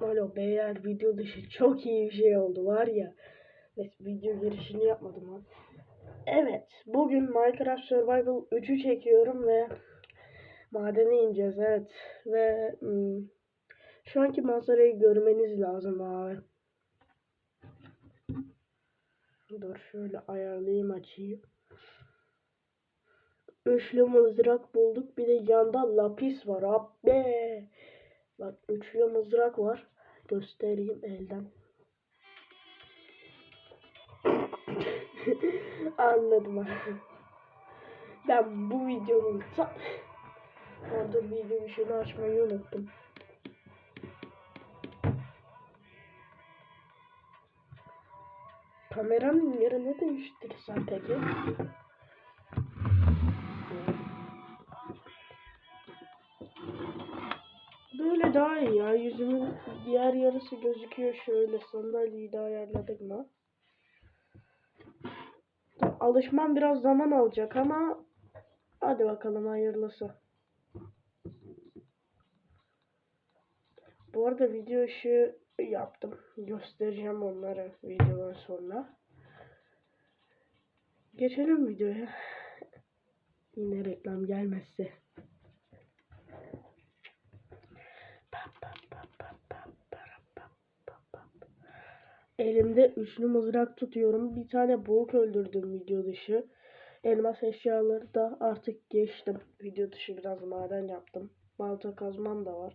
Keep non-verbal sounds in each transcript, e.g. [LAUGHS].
Alo beyler video dışı çok iyi bir şey oldu var ya. Neyse video girişini yapmadım lan. Evet bugün Minecraft Survival 3'ü çekiyorum ve madene ineceğiz evet. Ve hmm, şu anki manzarayı görmeniz lazım abi. Dur şöyle ayarlayayım açayım. Üçlü mızrak bulduk. Bir de yanda lapis var abi. Bak üçlü mızrak var. Göstereyim elden. [LAUGHS] Anladım. Ben bu videonun ta... Orada video ışığını açmayı unuttum. Kameranın yerini değiştirsem peki? Böyle daha iyi ya. Yüzümün diğer yarısı gözüküyor şöyle. Sandalyeyi de ayarladık mı? Alışmam biraz zaman alacak ama hadi bakalım hayırlısı. Bu arada video ışığı yaptım. Göstereceğim onları videodan sonra. Geçelim videoya. Yine reklam gelmezse. Elimde üçlü mızrak tutuyorum. Bir tane boğuk öldürdüm video dışı. Elmas eşyaları da artık geçtim. Video dışı biraz maden yaptım. Balta kazmam da var.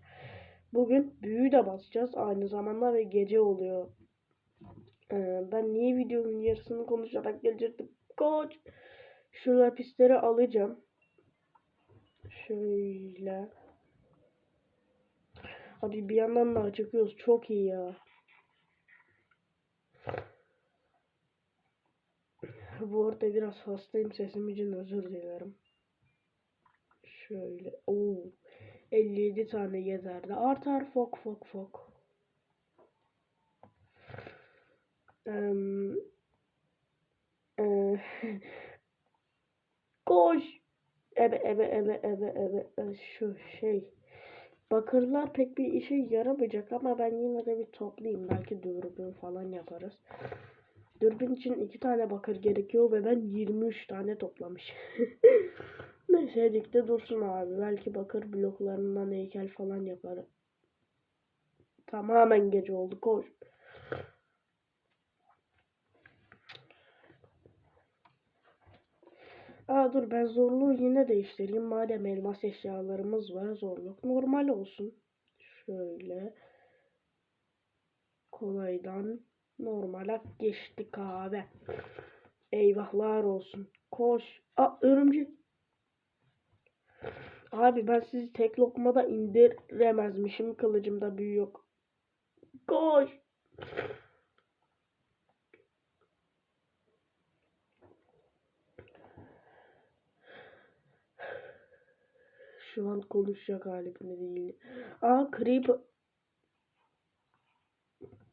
Bugün büyü de basacağız aynı zamanda ve gece oluyor. Ee, ben niye videonun yarısını konuşarak geçirdim? Koç. Şu lapisleri alacağım. Şöyle. Abi bir yandan da acıkıyoruz. Çok iyi ya. Bu arada biraz hastayım. Sesim için özür dilerim. Şöyle. Oo. 57 tane yeterli. Artar fok fok fok. Em, e, koş. Ebe ebe ebe ebe ebe şu şey. Bakırlar pek bir işe yaramayacak ama ben yine de bir toplayayım. Belki dürbün falan yaparız. Dürbün için iki tane bakır gerekiyor ve ben 23 tane toplamış. [LAUGHS] Neyse edikte dursun abi. Belki bakır bloklarından heykel falan yaparım. Tamamen gece oldu koş. Aa dur ben zorluğu yine değiştireyim. Madem elmas eşyalarımız var zorluk normal olsun. Şöyle. Kolaydan normale geçtik abi. Eyvahlar olsun. Koş. Aa örümcek. Abi ben sizi tek lokmada indiremezmişim. Kılıcımda büyü yok. Koş. Şu an konuşacak halimde değil. Aa creeper.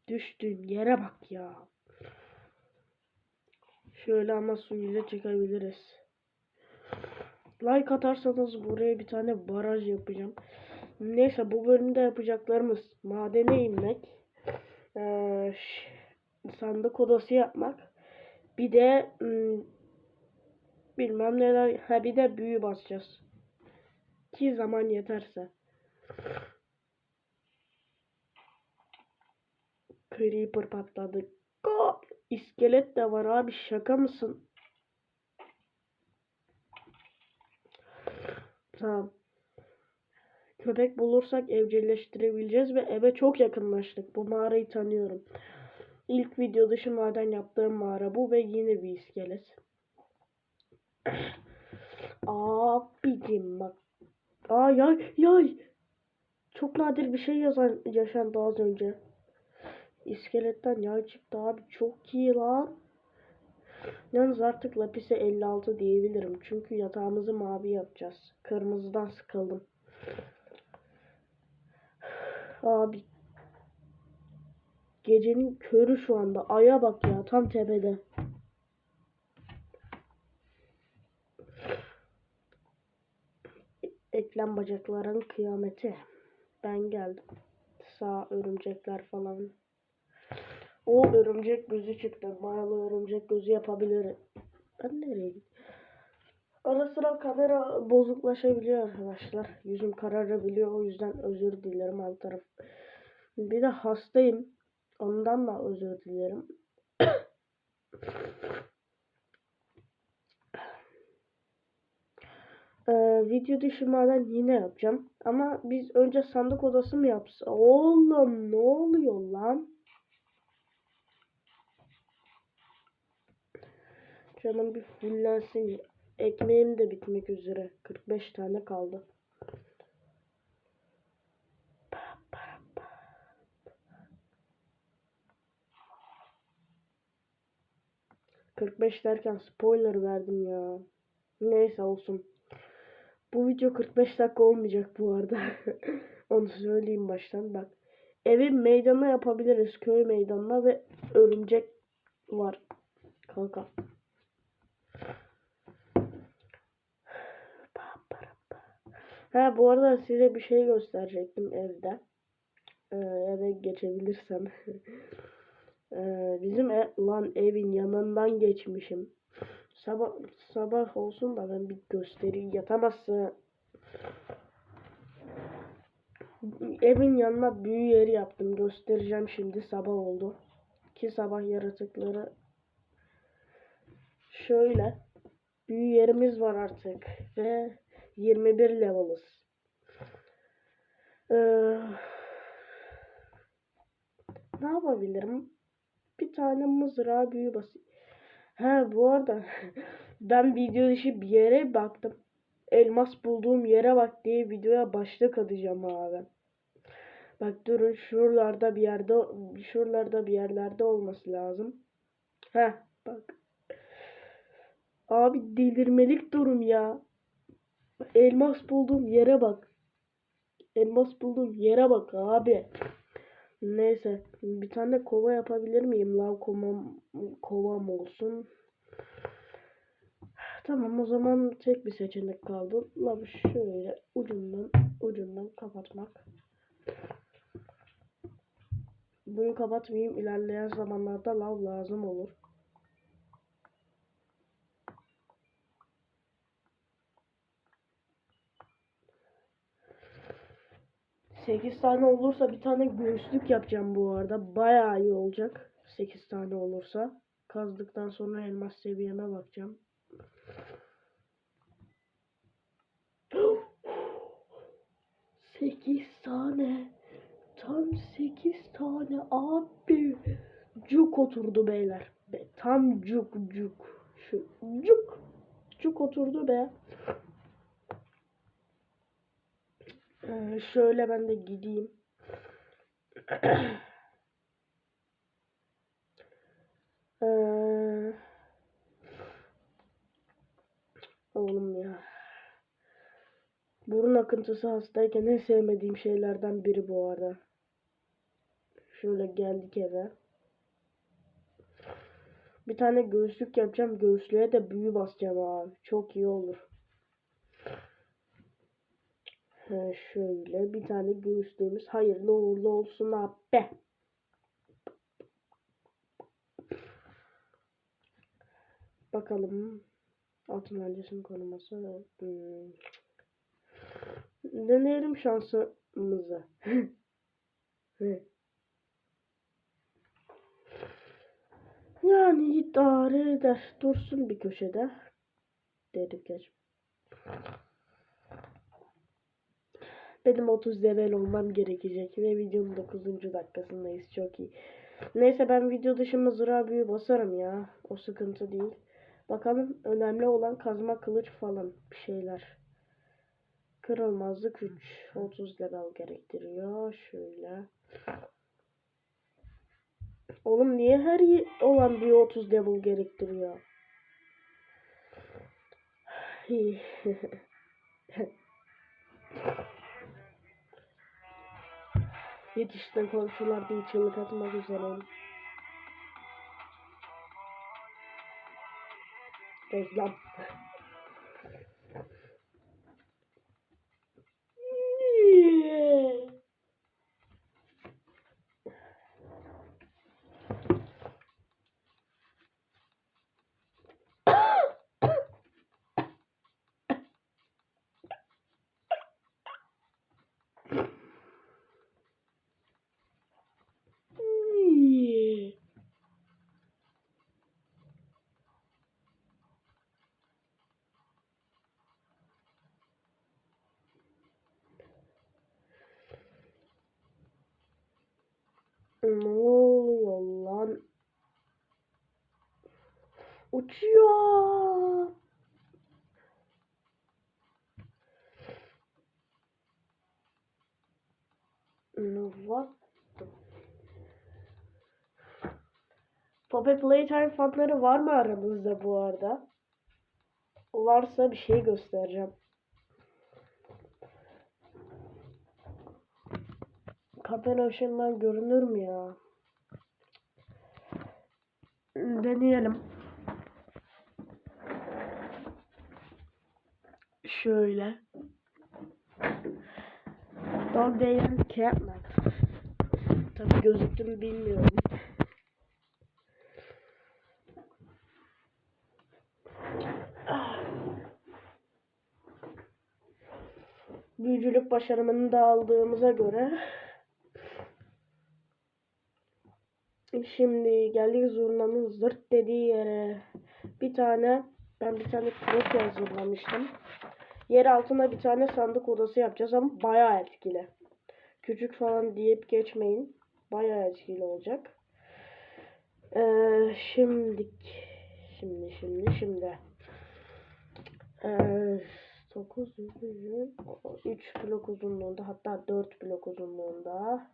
Düştüğüm yere bak ya. Şöyle ama suyuyla çıkabiliriz. Like atarsanız buraya bir tane baraj yapacağım. Neyse bu bölümde yapacaklarımız madene inmek. Ee, sandık odası yapmak. Bir de bilmem neler. Ha bir de büyü basacağız. Ki zaman yeterse. Creeper patladı. Go! İskelet de var abi şaka mısın? Tamam. Köpek bulursak evcilleştirebileceğiz ve eve çok yakınlaştık. Bu mağarayı tanıyorum. İlk video dışı maden yaptığım mağara bu ve yine bir iskelet. [CLEARS THROAT] Abicim bak. Aa yay yay. Çok nadir bir şey yazan, yaşandı az önce. İskeletten yay çıktı abi. Çok iyi lan. Yalnız artık lapise 56 diyebilirim. Çünkü yatağımızı mavi yapacağız. Kırmızıdan sıkıldım. Abi. Gecenin körü şu anda. Aya bak ya tam tepede. Eklem bacakların kıyameti. Ben geldim. varsa örümcekler falan. O örümcek gözü çıktı. Mayalı örümcek gözü yapabilirim. Ben nereye? Ara sıra kamera bozuklaşabiliyor arkadaşlar. Yüzüm kararabiliyor. O yüzden özür dilerim alt taraf. Bir de hastayım. Ondan da özür dilerim. Ee, video dışı yine yapacağım. Ama biz önce sandık odası mı yapsa? Oğlum ne oluyor lan? Canım bir fullensin. Ekmeğim de bitmek üzere. 45 tane kaldı. 45 derken spoiler verdim ya. Neyse olsun. Bu video 45 dakika olmayacak bu arada. [LAUGHS] Onu söyleyeyim baştan bak. Evi meydana yapabiliriz. Köy meydanına ve örümcek var. Kanka. Ha bu arada size bir şey gösterecektim evde. Ee, eve geçebilirsem. [LAUGHS] Ee, bizim ev, lan evin yanından geçmişim. Sabah sabah olsun da ben bir göstereyim. Yatamazsın. Evin yanına büyü yeri yaptım. Göstereceğim şimdi. Sabah oldu. Ki sabah yaratıkları şöyle büyü yerimiz var artık ve 21 level'ız. Ee, ne yapabilirim? Bir tane mızrağı büyü basayım. He bu arada [LAUGHS] ben video dışı bir yere baktım. Elmas bulduğum yere bak diye videoya başlık atacağım abi. Bak durun şuralarda bir yerde şuralarda bir yerlerde olması lazım. He bak. Abi delirmelik durum ya. Elmas bulduğum yere bak. Elmas bulduğum yere bak abi. Neyse bir tane kova yapabilir miyim? Lav kovam, kovam olsun. Tamam o zaman tek bir seçenek kaldı. Lav şöyle ucundan ucundan kapatmak. Bunu kapatmayayım. ilerleyen zamanlarda lav lazım olur. 8 tane olursa bir tane göğüslük yapacağım bu arada. Bayağı iyi olacak. 8 tane olursa. Kazdıktan sonra elmas seviyeme bakacağım. Sekiz tane. Tam sekiz tane abi. Cuk oturdu beyler. Be, tam cuk cuk. Şu cuk. Cuk oturdu be. Ee, şöyle ben de gideyim. [CLEARS THROAT] ee, oğlum ya. Burun akıntısı hastayken en sevmediğim şeylerden biri bu arada. Şöyle geldik eve. Bir tane göğüslük yapacağım. Göğüslüğe de büyü basacağım abi. Çok iyi olur. Şöyle bir tane göğüslerimiz hayırlı uğurlu olsun abi. Bakalım. Altın öncesinin koruması. Hmm. Deneyelim şansımızı. [LAUGHS] yani idare eder. Dursun bir köşede. Dedim geç. Benim 30 level olmam gerekecek ve videonun 9. dakikasındayız. Çok iyi. Neyse ben video dışı mızrağı büyü basarım ya. O sıkıntı değil. Bakalım önemli olan kazma kılıç falan bir şeyler. Kırılmazlık 3. 30 level gerektiriyor. Şöyle. Oğlum niye her olan bir 30 level gerektiriyor? [LAUGHS] Yetişten komşular bir çığlık atmak üzereyim. Reklam. Ne oluyor lan? Uçuyor. What? Poppy Playtime fanları var mı aranızda bu arada? Varsa bir şey göstereceğim. Kapel Ocean'dan görünür mü ya? Deneyelim. Şöyle. Dog Day and Cat Night. Tabii gözüktü mü bilmiyorum. Büyücülük başarımını da aldığımıza göre Şimdi geldik zurnanın zırt dediği yere. Bir tane ben bir tane krok hazırlamıştım. Yer altına bir tane sandık odası yapacağız ama bayağı etkili. Küçük falan deyip geçmeyin. Bayağı etkili olacak. Ee, şimdilik şimdi şimdi şimdi. Ee, 9 3 blok uzunluğunda hatta 4 blok uzunluğunda.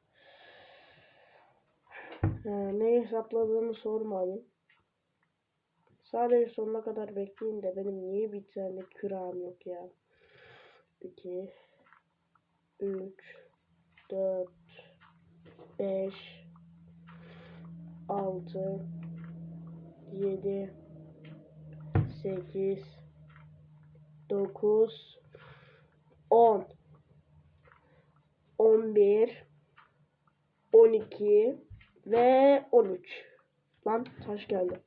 Ee, neyi hesapladığımı sormayın. Sadece sonuna kadar bekleyin de benim niye bir tane kürağım yok ya. 2 3 4 5 6 7 8 9 10 11 12 ve 13 lan taş geldi.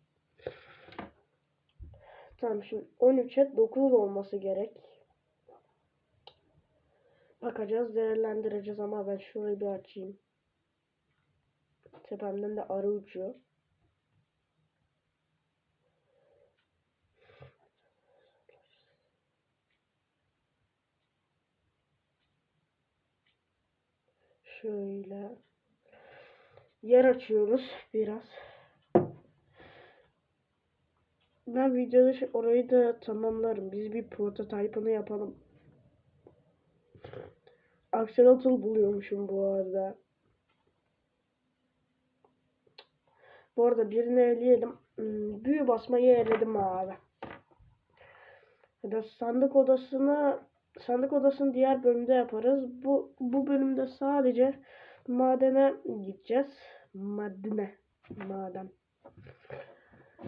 Tamam şimdi 13'e 9 olması gerek. Bakacağız değerlendireceğiz ama ben şurayı bir açayım. Tepemden de arı uçuyor. Şöyle yer açıyoruz biraz. Ben videoda orayı da tamamlarım. Biz bir prototype'ını yapalım. Axolotl buluyormuşum bu arada. Bu arada birini eleyelim. Hmm, Büyü basmayı eledim abi. Ya da sandık odasını sandık odasını diğer bölümde yaparız. Bu bu bölümde sadece madene gideceğiz. Madene. Maden.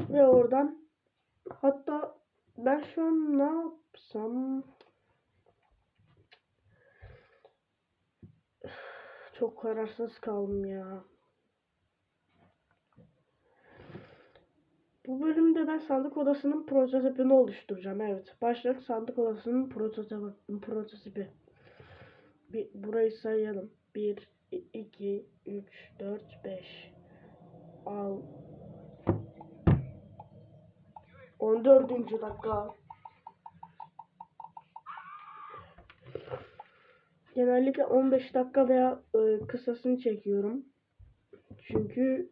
Ve oradan hatta ben şu an ne yapsam çok kararsız kaldım ya. Bu bölümde ben sandık odasının prototipini oluşturacağım. Evet. Başlık sandık odasının prototipi. prototipi. Bir, burayı sayalım. 1, 2, 3, 4, 5. Al. 14. dakika. Genellikle 15 dakika veya e, kısasını çekiyorum. Çünkü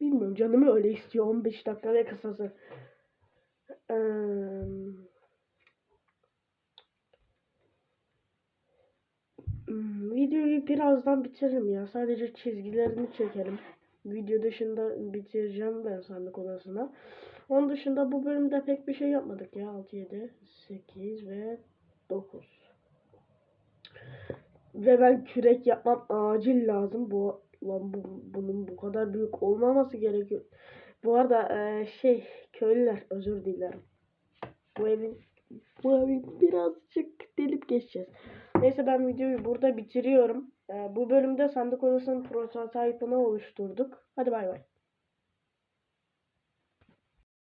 bilmiyorum canım öyle istiyor 15 dakika ve kısası. Eee, videoyu birazdan bitiririm ya. Sadece çizgilerini çekelim. Video dışında bitireceğim ben sandık odasına. Onun dışında bu bölümde pek bir şey yapmadık ya. 6, 7, 8 ve 9. Ve ben kürek yapmam acil lazım. Bu lan bu, bunun bu kadar büyük olmaması gerekiyor. Bu arada e, şey köylüler özür dilerim. Bu evin birazcık delip geçeceğiz. Neyse ben videoyu burada bitiriyorum. E, bu bölümde sandık odasının prototypını oluşturduk. Hadi bay bay.